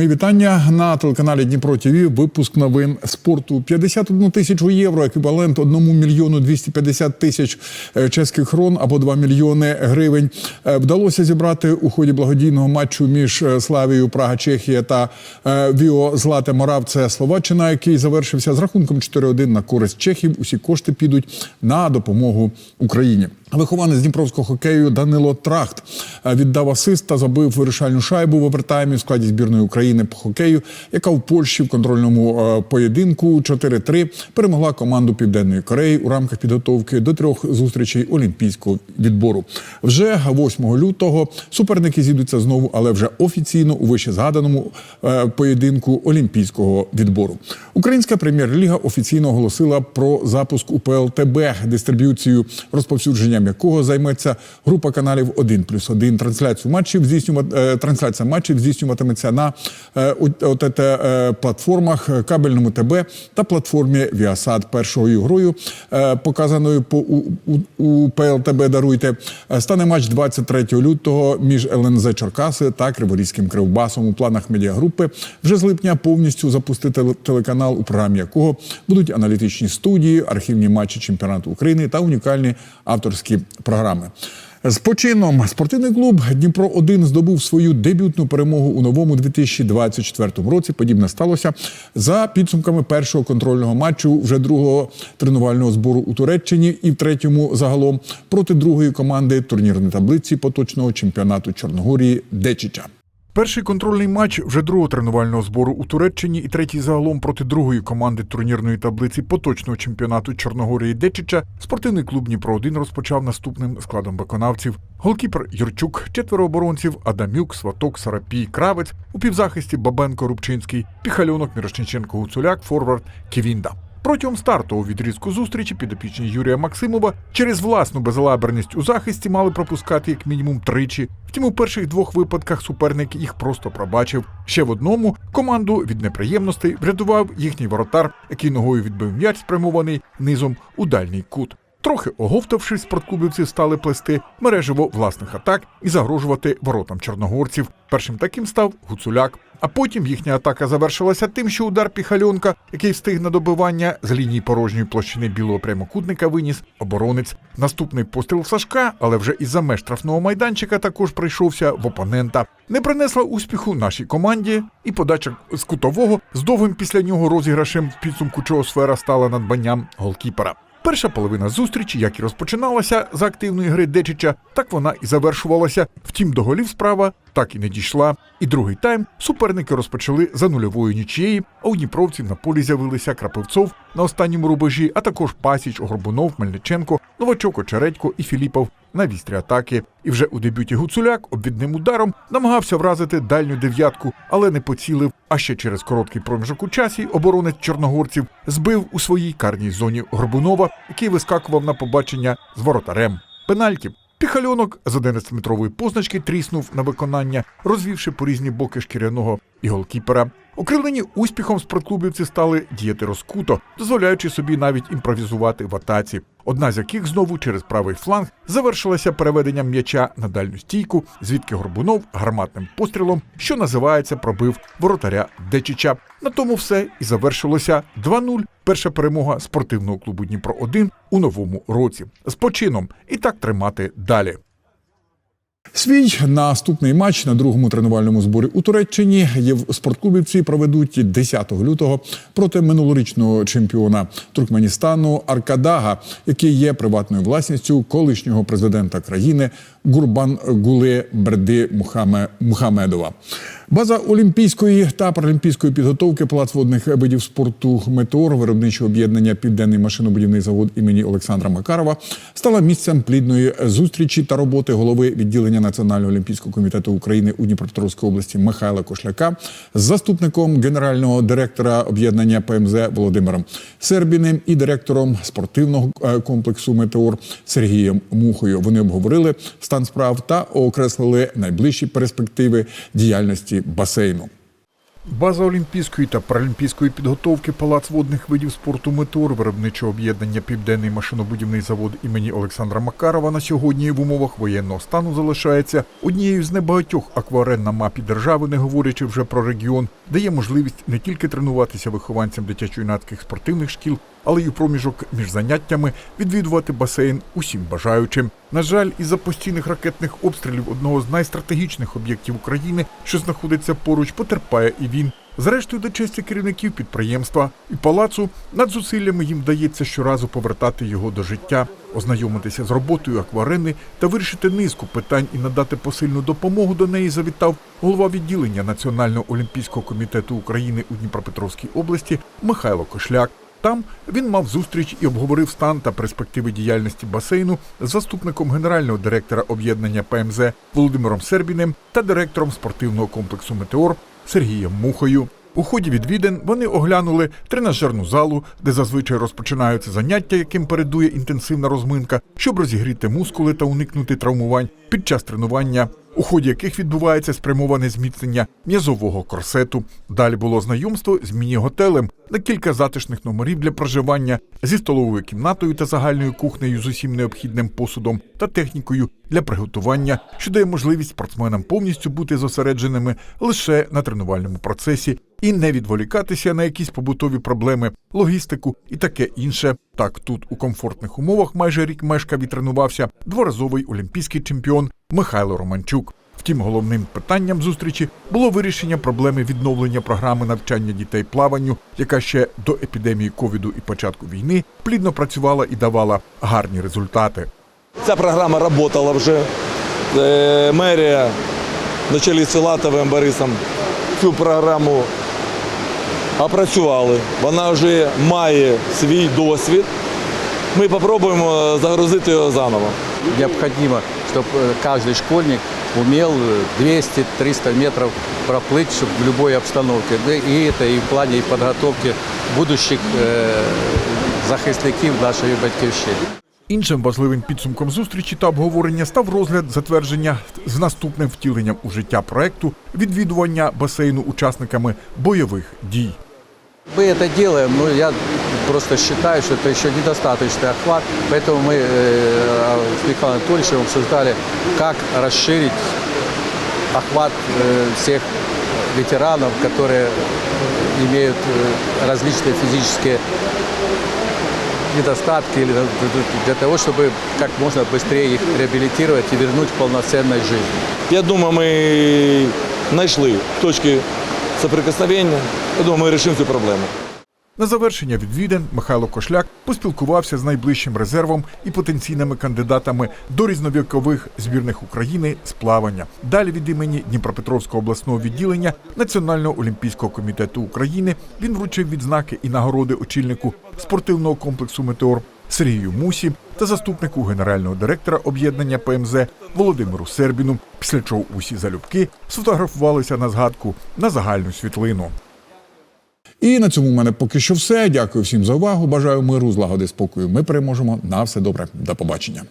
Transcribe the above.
Мої вітання на телеканалі Дніпро ТВ. Випуск новин спорту. 51 тисячу євро, еквівалент 1 мільйону 250 тисяч е, чеських крон або 2 мільйони гривень. е, Вдалося зібрати у ході благодійного матчу між е, Славією Прага, Чехія та Віо Злате Морав. Це Словаччина, який завершився з рахунком 4-1 на користь Чехів. Усі кошти підуть на допомогу Україні. Вихованець Дніпровського хокею Данило Трахт е, віддав асист та забив вирішальну шайбу в овертаймі в складі збірної України по хокею, яка в Польщі в контрольному е, поєдинку 4-3 перемогла команду Південної Кореї у рамках підготовки до трьох зустрічей олімпійського відбору. Вже 8 лютого суперники зійдуться знову, але вже офіційно у вище згаданому е, поєдинку олімпійського відбору. Українська прем'єр-ліга офіційно оголосила про запуск УПЛ ТБ, дистриб'юцію розповсюдженням якого займеться група каналів 1 плюс 1. Трансляцію матчів здійснювати е, трансляція матчів здійснюватиметься на е, ОТТ е, платформах кабельному ТБ та платформі Віасад. Першою грою, показаною по у, ПЛТБ даруйте, стане матч 23 лютого між ЛНЗ Черкаси та Криворізьким Кривбасом. У планах медіагрупи вже з липня повністю запустити телеканал, у програмі якого будуть аналітичні студії, архівні матчі чемпіонату України та унікальні авторські програми. З почином спортивний клуб Дніпро 1 здобув свою дебютну перемогу у новому 2024 році. Подібне сталося за підсумками першого контрольного матчу вже другого тренувального збору у Туреччині і в третьому загалом проти другої команди турнірної таблиці поточного чемпіонату Чорногорії Дечича. Перший контрольний матч вже другого тренувального збору у Туреччині і третій загалом проти другої команди турнірної таблиці поточного чемпіонату Чорногорії Дечича спортивний клуб Дніпро 1 розпочав наступним складом виконавців: голкіпер Юрчук, четверо оборонців Адамюк, Сваток, Сарапій, Кравець, у півзахисті Бабенко, Рубчинський, Піхальонок, Мірошниченко, Гуцуляк, Форвард, Ківінда. Протягом стартового відрізку зустрічі підопічні Юрія Максимова через власну безалаберність у захисті мали пропускати як мінімум тричі. Втім, у перших двох випадках суперник їх просто пробачив. Ще в одному команду від неприємностей врятував їхній воротар, який ногою відбив м'яч, спрямований низом у дальній кут. Трохи оговтавшись, спортклубівці стали плести мережево власних атак і загрожувати воротам чорногорців. Першим таким став Гуцуляк. А потім їхня атака завершилася тим, що удар Піхальонка, який встиг на добивання з лінії порожньої площини білого прямокутника, виніс оборонець. Наступний постріл Сашка, але вже із-за меж штрафного майданчика також прийшовся в опонента. Не принесла успіху нашій команді, і подача з кутового з довгим після нього розіграшем в підсумку чого сфера стала надбанням голкіпера. Перша половина зустрічі, як і розпочиналася з активної гри Дечича, так вона і завершувалася. Втім, до голів справа так і не дійшла. І другий тайм суперники розпочали за нульовою нічією, а у Дніпровців на полі з'явилися Крапивцов на останньому рубежі, а також Пасіч, Горбунов, Мельниченко, Новачок, Очередько і Філіпов на вістрі атаки. І вже у дебюті Гуцуляк обвідним ударом намагався вразити дальню дев'ятку, але не поцілив. А ще через короткий проміжок у часі оборонець чорногорців збив у своїй карній зоні Горбунова, який вискакував на побачення з воротарем. Пенальті. Піхальонок з 11-метрової позначки тріснув на виконання, розвівши по різні боки шкіряного і голкіпера. Окрилені успіхом спортклубівці стали діяти розкуто, дозволяючи собі навіть імпровізувати в атаці. Одна з яких знову через правий фланг завершилася переведенням м'яча на дальню стійку, звідки Горбунов гарматним пострілом, що називається, пробив воротаря Дечича. На тому все і завершилося 2-0. Перша перемога спортивного клубу Дніпро 1 у новому році. З почином і так тримати далі. Свій наступний матч на другому тренувальному зборі у Туреччині спортклубівці проведуть 10 лютого проти минулорічного чемпіона Туркменістану Аркадага, який є приватною власністю колишнього президента країни Гурбан Гуле Берди Мухамедова. База олімпійської та паралімпійської підготовки палац водних видів спорту Метеор виробничого об'єднання Південний машинобудівний завод імені Олександра Макарова стала місцем плідної зустрічі та роботи голови відділення Національного олімпійського комітету України у Дніпропетровській області Михайла Кошляка з заступником генерального директора об'єднання ПМЗ Володимиром Сербіним і директором спортивного е, комплексу Метеор Сергієм Мухою. Вони обговорили стан справ та окреслили найближчі перспективи діяльності басейну. База олімпійської та паралімпійської підготовки Палац водних видів спорту Метеор виробничого об'єднання Південний машинобудівний завод імені Олександра Макарова на сьогодні в умовах воєнного стану залишається однією з небагатьох акварен на мапі держави, не говорячи вже про регіон, дає можливість не тільки тренуватися вихованцям дитячо-юнацьких спортивних шкіл, але й у проміжок між заняттями відвідувати басейн усім бажаючим. На жаль, із-за постійних ракетних обстрілів одного з найстратегічних об'єктів України, що знаходиться поруч, потерпає і він. Зрештою, до честі керівників підприємства і палацу над зусиллями їм вдається щоразу повертати його до життя, ознайомитися з роботою акварени та вирішити низку питань і надати посильну допомогу до неї завітав голова відділення Національного олімпійського комітету України у Дніпропетровській області Михайло Кошляк. Там він мав зустріч і обговорив стан та перспективи діяльності басейну з заступником генерального директора об'єднання ПМЗ Володимиром Сербіним та директором спортивного комплексу Метеор Сергієм Мухою. У ході відвідин вони оглянули тренажерну залу, де зазвичай розпочинаються заняття, яким передує інтенсивна розминка, щоб розігріти мускули та уникнути травмувань під час тренування, у ході яких відбувається спрямоване зміцнення м'язового корсету. Далі було знайомство з міні-готелем на кілька затишних номерів для проживання зі столовою кімнатою та загальною кухнею з усім необхідним посудом та технікою для приготування, що дає можливість спортсменам повністю бути зосередженими лише на тренувальному процесі і не відволікатися на якісь побутові проблеми, логістику і таке інше. Так тут у комфортних умовах майже рік мешкав і тренувався дворазовий олімпійський чемпіон Михайло Романчук. Втім, головним питанням зустрічі було вирішення проблеми відновлення програми навчання дітей плаванню, яка ще до епідемії ковіду і початку війни плідно працювала і давала гарні результати. Ця програма працювала вже. Е, Мерія на чолі з Філатовим Борисом цю програму опрацювали. Вона вже має свій досвід. Ми спробуємо загрузити його заново. Необходимо, чтобы каждый школьник умел 200-300 метров проплыть чтобы в любой обстановке. Да И это и в плане и подготовки будущих э, захисників нашої батьківщини. Іншим важливим підсумком зустрічі та обговорення став розгляд затвердження з наступним втіленням у життя проекту відвідування басейну учасниками бойових дій. Мы это делаем, но я просто считаю, что это еще недостаточный охват, поэтому мы э, с Михаилом Анатольевичем обсуждали, как расширить охват э, всех ветеранов, которые имеют э, различные физические недостатки или для того, чтобы как можно быстрее их реабилитировать и вернуть к полноценной жизни. Я думаю, ми знайшли точки соприкосновення. Я думаю, ми вирішимо цю проблему. На завершення відвідин Михайло Кошляк поспілкувався з найближчим резервом і потенційними кандидатами до різновікових збірних України з плавання. Далі від імені Дніпропетровського обласного відділення Національного олімпійського комітету України він вручив відзнаки і нагороди очільнику спортивного комплексу Метеор Сергію Мусі та заступнику генерального директора об'єднання ПМЗ Володимиру Сербіну. Після чого усі залюбки сфотографувалися на згадку на загальну світлину. І на цьому в мене поки що все. Дякую всім за увагу. Бажаю миру, злагоди, спокою. Ми переможемо. На все добре. До побачення.